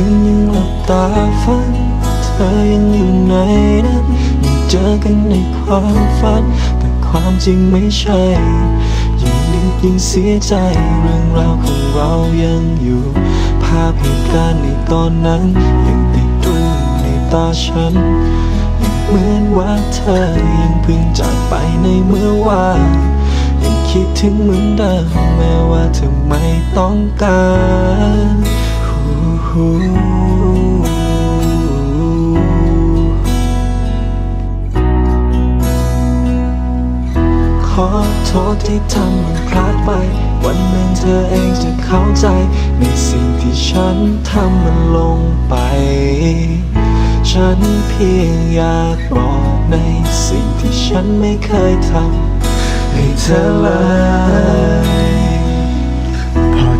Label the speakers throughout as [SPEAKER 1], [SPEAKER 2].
[SPEAKER 1] ืนยังหลับตาฝัน เธอยังอยู่ในนั้นยังเจอกันในความฝัน แต่ความจริงไม่ใช่ ยิ่งนึกยิ่งเสียใจ เรื่องราวของเรายังอยู่ ภาพเหตุการณ์ในตอนนั้น ยังติดตรึงในตาฉัน เหมือนว่าเธอยังเพิ่งจากไปในเมื่อวานยังคิดถึงเหมือนเดิมแม้ว่าเธอไม่ต้องการ กที่ทำมันพลาดไป วันหนึ่งเธอเองจะเข้าใจ ในสิ่งที่ฉันทำมันลงไป ฉันเพียงอยากบอกในสิ่งที่ฉันไม่เคยทำให้เธอเลย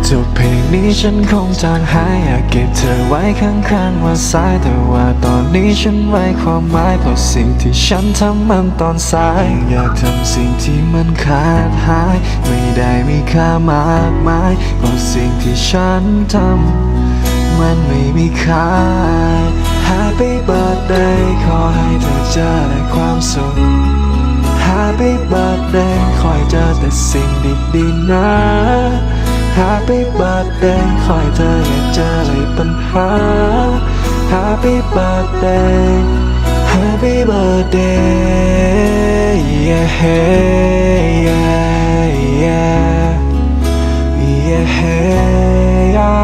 [SPEAKER 1] จบเพลงนี้ฉันคงจางหายอยากเก็บเธอไว้ข้างๆว่าสายแต่ว่าตอนนี้ฉันไว้ความหมายเพราะสิ่งที่ฉันทำมันตอนสาย อยากทำสิ่งที่มันขาดหาย ไม่ได้มีค่ามากมายเพราะสิ่งที่ฉันทำมันไม่มีค่า Happy birthday ขอให้เธอเจอแต่ความสุข Happy birthday คอยเจอแต่สิ่งดีๆนะ Happy birthday คอยเธออย่าเจอเลยปัญหา Happy birthday Happy birthday yeah yeah yeah yeah yeah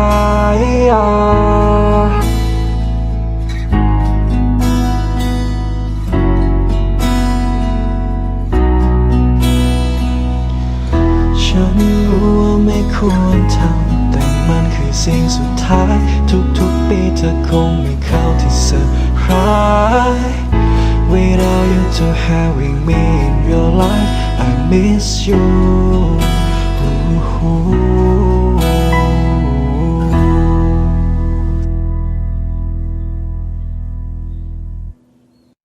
[SPEAKER 1] ฉันรู้ว่า ไม่ควรทำ แต่มันคือสิ่งสุดท้าย ทุกๆปีเธอคงมีเข้าที่เซอร์ไพรส์ Without you to having me in your life I miss you